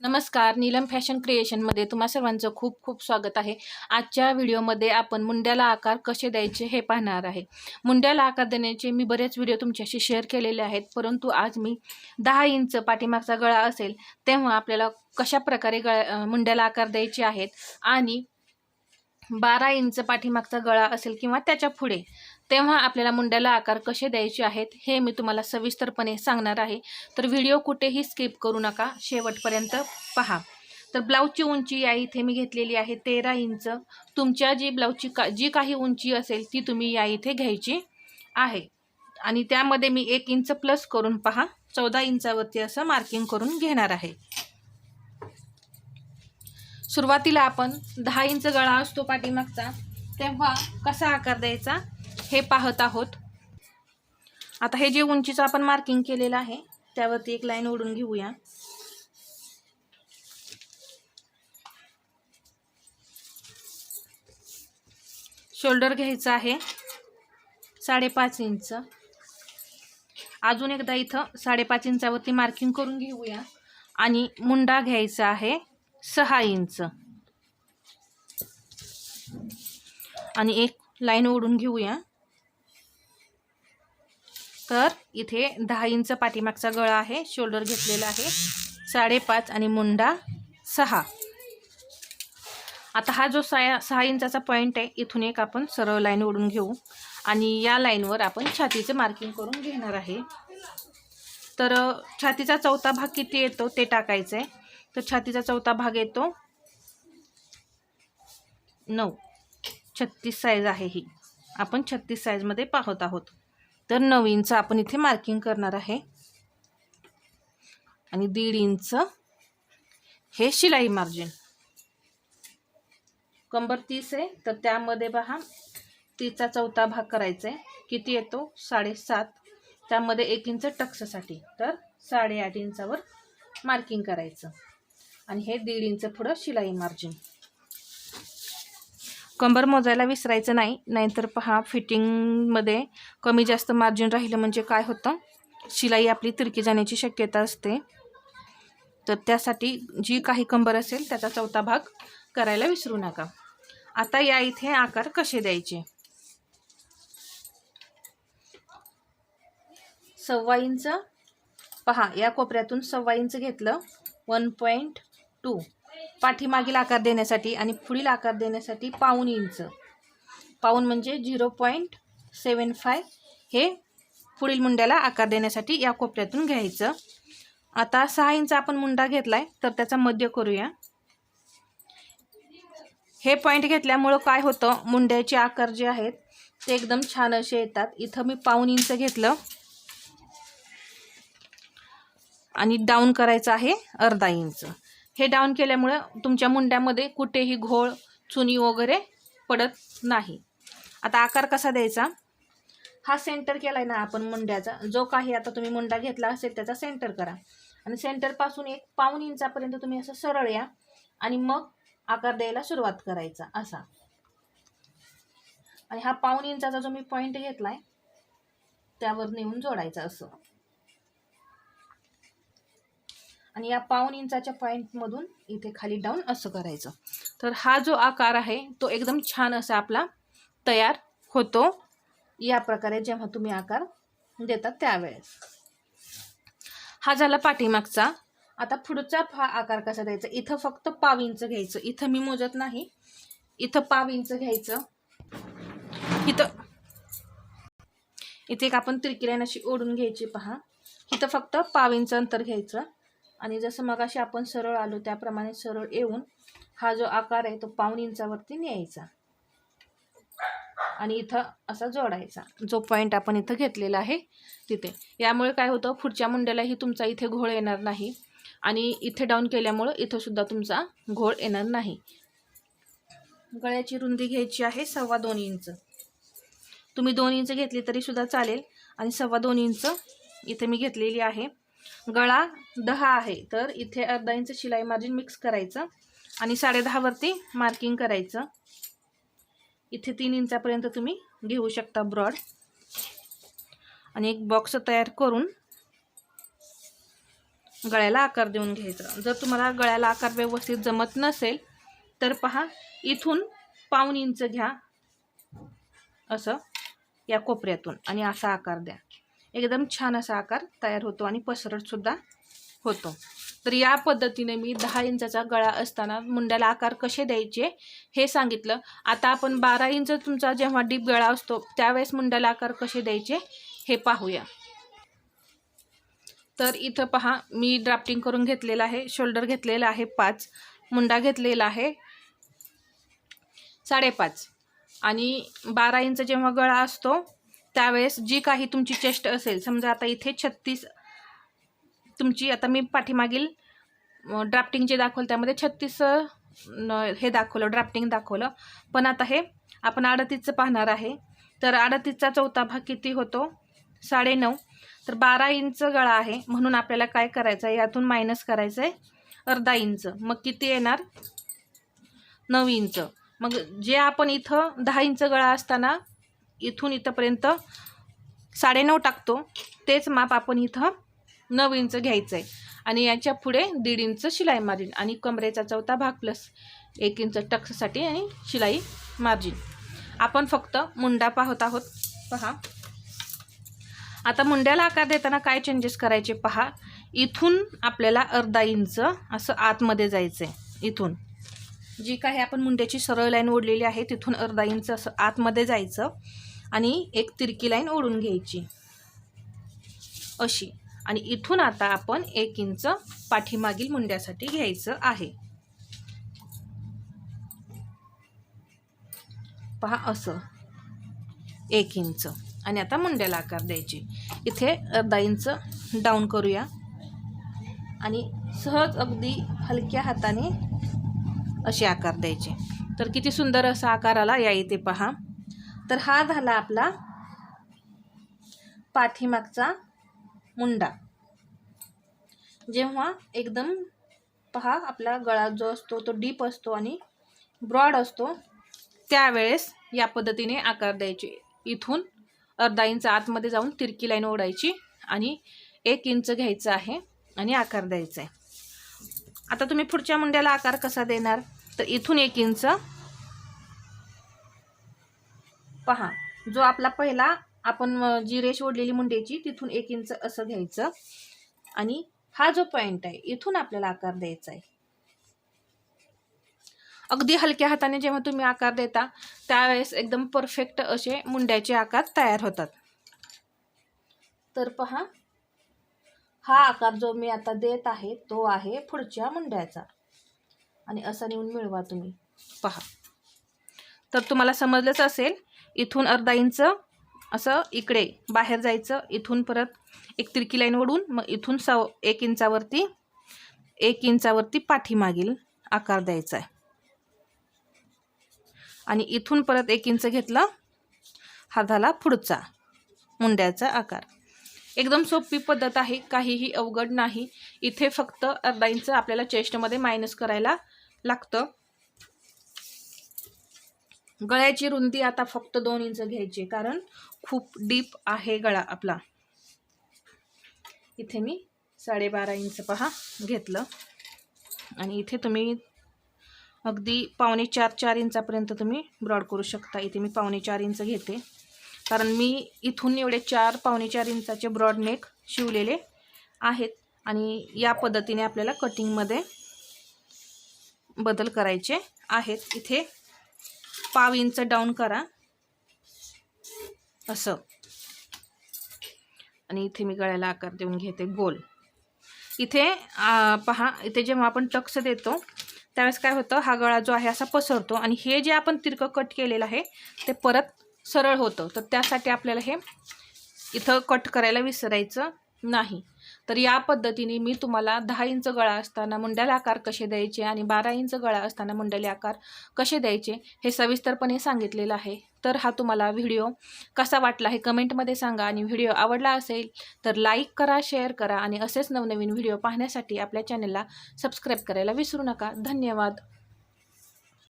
नमस्कार नीलम फॅशन क्रिएशनमध्ये तुम्हा सर्वांचं खूप खूप स्वागत आहे. आजच्या व्हिडिओमध्ये आपण मुंड्याला आकार कसे द्यायचे हे पाहणार आहे. मुंड्याला आकार देण्याचे मी बरेच व्हिडिओ तुमच्याशी शेअर केलेले आहेत परंतु आज मी दहा इंच पाठीमागचा गळा असेल तेव्हा आपल्याला कशा प्रकारे गळा मुंड्याला आकार द्यायचे आहेत आणि बारा इंच पाठीमागचा गळा असेल किंवा त्याच्या पुढे तेव्हा आपल्याला मुंड्याला आकार कसे द्यायचे आहेत हे मी तुम्हाला सविस्तरपणे सांगणार आहे. तर व्हिडिओ कुठेही स्किप करू नका शेवटपर्यंत पहा. तर ब्लाऊजची उंची या इथे मी घेतलेली आहे तेरा इंच. तुमच्या जी ब्लाऊजची का जी काही उंची असेल ती तुम्ही या इथे घ्यायची आहे. आणि त्यामध्ये मी एक इंच प्लस करून पहा चौदा इंचावरती असं मार्किंग करून घेणार आहे. सुरुवातीला आपण दहा इंच गळा असतो पाठीमागचा तेव्हा कसा आकार द्यायचा? हे पाहत आहोत. आता हे जे उंचीचं आपण मार्किंग केलेलं आहे त्यावरती एक लाईन ओढून घेऊया. शोल्डर घ्यायचं आहे साडेपाच इंच. अजून एकदा इथं साडेपाच इंचावरती मार्किंग करून घेऊया. आणि मुंडा घ्यायचा आहे सहा इंच. आणि एक लाईन ओढून घेऊया. तर इथे दहा इंच पाठीमागचा गळा आहे शोल्डर घेतलेला आहे. साडेपाच आणि मुंडा सहा. आता हा जो सहा सहा इंचाचा पॉईंट आहे इथून एक आपण सरळ लाईन ओढून घेऊ. आणि या लाईनवर आपण छातीचं मार्किंग करून घेणार आहे. तर छातीचा चौथा भाग किती येतो ते टाकायचं आहे तर छातीचा चौथा भाग येतो नऊ. छत्तीस साईज आहे ही. आपण छत्तीस साईजमध्ये पाहत आहोत. तर नऊ इंच आपण इथे मार्किंग करणार आहे. आणि दीड इंच हे शिलाई मार्जिन कंबर तीस आहे तर त्यामध्ये पहा तीचा चौथा भाग करायचा आहे किती येतो? साडेसात. त्यामध्ये एक इंच टक्ससाठी. तर साडेआठ इंचावर मार्किंग करायचं. आणि हे दीड इंच पुढं शिलाई मार्जिन कंबर मोजायला विसरायचं नाही नाहीतर पहा फिटिंगमध्ये कमी जास्त मार्जिन राहिलं म्हणजे काय होतं? शिलाई आपली तिरकी जाण्याची शक्यता असते. तर त्यासाठी जी काही कंबर असेल त्याचा चौथा भाग करायला विसरू नका. आता या इथे आकार कसे द्यायचे? सव्वा इंच. पहा या कोपऱ्यातून सव्वा इंच घेतलं. One point two. पाठीमागील आकार देण्यासाठी आणि पुढील आकार देण्यासाठी पाऊन इंच. पाऊन म्हणजे झिरो पॉईंट सेवन फाय हे पुढील मुंड्याला आकार देण्यासाठी या कोपऱ्यातून घ्यायचं. आता सहा इंच आपण मुंडा घेतला आहे तर त्याचा मध्य करूया. हे पॉईंट घेतल्यामुळं काय होतं मुंड्याचे आकार जे आहेत ते एकदम छान असे येतात. इथं मी पाऊन इंच घेतलं. आणि डाऊन करायचं आहे अर्धा इंच. हे डाऊन केल्यामुळं तुमच्या मुंड्यामध्ये कुठेही घोळ चुनी वगैरे पडत नाही. आता आकार कसा द्यायचा? हा सेंटर केला आहे ना आपण मुंड्याचा. जो काही आता तुम्ही मुंडा घेतला असेल त्याचा सेंटर करा. आणि सेंटरपासून एक पाऊन इंचापर्यंत तुम्ही असं सरळ या आणि मग आकार द्यायला सुरुवात करायचा असा. आणि हा पाऊन इंचाचा जो मी पॉईंट घेतला आहे त्यावर नेऊन जोडायचा असं. आणि या पाऊन इंचाच्या पॉईंटमधून इथे खाली डाऊन असं करायचं. तर हा जो आकार आहे तो एकदम छान असा आपला तयार होतो. या प्रकारे जेव्हा तुम्ही आकार देतात त्यावेळेस. हा झाला पाठीमागचा. आता पुढचा हा आकार कसा द्यायचा? इथं फक्त पाव इंच घ्यायचं. इथं मी मोजत नाही. इथं पाव इंच घ्यायचं. इथं इथे एक आपण तिरकी अशी ओढून घ्यायची पहा. इथं फक्त पाव इंच अंतर घ्यायचं. आणि जसं मगाशी आपण सरळ आलो त्याप्रमाणे सरळ येऊन हा जो आकार आहे तो पाऊण इंचावरती न्यायचा. आणि इथं असा जोडायचा. जो पॉईंट आपण इथं घेतलेला आहे तिथे. यामुळे काय होतं पुढच्या मुंड्यालाही तुमचा इथे घोळ येणार नाही. आणि इथे डाऊन केल्यामुळं इथंसुद्धा तुमचा घोळ येणार नाही. गळ्याची रुंदी घ्यायची आहे सव्वा दोन इंच. तुम्ही दोन इंच घेतली तरीसुद्धा चालेल. आणि सव्वा दोन इंच इथे मी घेतलेली आहे. गळा दहा आहे. तर इथे अर्धा इंच शिलाई मार्जिन मिक्स करायचं आणि साडेदहावरती मार्किंग करायचं. इथे तीन इंचापर्यंत तुम्ही घेऊ शकता ब्रॉड आणि एक बॉक्स तयार करून गळ्याला आकार देऊन घ्यायचा. जर तुम्हाला गळ्याला आकार व्यवस्थित जमत नसेल तर पहा इथून पाऊण इंच घ्या असं या कोपऱ्यातून आणि असा आकार द्या. एकदम छान असा आकार तयार होतो आणि पसरटसुद्धा होतो. तर या पद्धतीने मी दहा इंचाचा गळा असताना मुंड्याला आकार कसे द्यायचे हे सांगितलं. आता आपण बारा इंच तुमचा जेव्हा डीप गळा असतो त्यावेळेस मुंड्याला आकार कसे द्यायचे हे पाहूया. तर इथं पहा मी ड्राफ्टिंग करून घेतलेलं आहे शोल्डर घेतलेला आहे पाच मुंडा घेतलेला आहे साडेपाच. आणि बारा इंच जेव्हा गळा असतो त्यावेळेस जी काही तुमची चेस्ट असेल समजा आता इथे छत्तीस तुमची आता मी पाठीमागील ड्राफ्टिंग जे दाखवलं त्यामध्ये छत्तीस हे दाखवलं ड्राफ्टिंग दाखवलं. पण आता हे आपण अडतीसचं पाहणार आहे. तर अडतीसचा चौथा भाग किती होतो? साडेनऊ. तर बारा इंच गळा आहे. म्हणून आपल्याला काय करायचं आहे यातून मायनस करायचं आहे अर्धा इंच. मग किती येणार? नऊ इंच. मग जे आपण इथं दहा इंच गळा असताना इथून इथंपर्यंत साडेनऊ टाकतो. तेच माप आपण इथं नऊ इंच घ्यायचं आहे आणि याच्यापुढे दीड इंच शिलाई मार्जिन आणि कमरेचा चौथा भाग प्लस एक इंच टक्ससाठी आणि शिलाई मार्जिन. आपण फक्त मुंडा पाहत आहोत. पहा. आता मुंड्याला आकार देताना काय चेंजेस करायचे पहा. इथून आपल्याला अर्धा इंच असं आतमध्ये जायचं आहे इथून. जी काही आपण मुंड्याची सरळ लाईन ओढलेली आहे तिथून अर्धा इंच असं आतमध्ये जायचं. आणि एक तिरकी लाईन ओढून घ्यायची. अशी. आणि इथून आता आपण एक इंच पाठीमागील मुंड्यासाठी घ्यायचं आहे. पहा असं. एक इंच. आणि आता मुंड्याला आकार द्यायचे. इथे अर्धा इंच डाऊन करूया. आणि सहज अगदी हलक्या हाताने असे आकार द्यायचे. तर किती सुंदर असा आकार आला या इथे पहा. तर हा झाला आपला पाठीमागचा मुंडा. जेव्हा एकदम पहा आपला गळा जो असतो तो डीप असतो आणि ब्रॉड असतो त्यावेळेस या पद्धतीने आकार द्यायचे. इथून अर्धा इंच आतमध्ये जाऊन तिरकी लाईन ओढायची आणि एक इंच घ्यायचं आहे आणि आकार द्यायचा आहे. आता तुम्ही पुढच्या मुंड्याला आकार कसा देणार? तर इथून एक इंच पहा जो आपला पहिला आपण जी रेष ओढलेली मुंड्याची तिथून एक इंच असं घ्यायचं. आणि हा जो पॉईंट आहे इथून आपल्याला आकार द्यायचा आहे. अगदी हलक्या हाताने जेव्हा तुम्ही आकार देता त्यावेळेस एकदम परफेक्ट असे मुंड्याचे आकार तयार होतात. तर पहा हा आकार जो मी आता देत आहे तो आहे पुढच्या मुंड्याचा. आणि असा नेऊन मिळवा तुम्ही. पहा. तर तुम्हाला समजलंच असेल इथून अर्धा इंच असं इकडे बाहेर जायचं इथून परत एक तिरकी लाईन ओढून मग इथून सव एक इंचावरती एक इंचावरती पाठीमागील आकार द्यायचा आहे. आणि इथून परत एक इंच घेतलं हा झाला पुढचा मुंड्याचा आकार. एकदम सोपी पद्धत आहे काहीही अवघड नाही. इथे फक्त अर्धा इंच आपल्याला चेस्टमध्ये मायनस करायला लागतं. गळ्याची रुंदी आता फक्त दोन इंच घ्यायची कारण खूप डीप आहे गळा आपला. इथे मी साडेबारा इंच पहा घेतलं. आणि इथे तुम्ही अगदी पावणे चार चार इंचापर्यंत तुम्ही ब्रॉड करू शकता. इथे मी पावणे चार इंच घेते. कारण मी इथून एवढे चार पावणे चार इंचाचे ब्रॉड नेक शिवलेले आहेत. आणि या पद्धतीने आपल्याला कटिंगमध्ये बदल करायचे आहेत. इथे पाव इंच डाऊन करा. असं. आणि इथे मी गळ्याला आकार देऊन घेते गोल. इथे पहा इथे जेव्हा आपण टक्स देतो त्यावेळेस काय होतं हा गळा जो आहे असा पसरतो आणि हे जे आपण तिरकं कट केलेलं आहे ते परत सरळ होतं. तर त्यासाठी आपल्याला हे इथं कट करायला विसरायचं नाही. तर या पद्धतीने मी तुम्हाला दहा इंच गळा असताना मुंड्याला आकार कसे द्यायचे आणि बारा इंच गळा असताना मुंड्याला आकार कसे द्यायचे हे सविस्तरपणे सांगितलेलं आहे. तर हा तुम्हाला व्हिडिओ कसा वाटला हे कमेंटमध्ये सांगा आणि व्हिडिओ आवडला असेल तर लाईक करा शेअर करा आणि असेच नवनवीन व्हिडिओ पाहण्यासाठी आपल्या चॅनलला सबस्क्राईब करायला विसरू नका. धन्यवाद.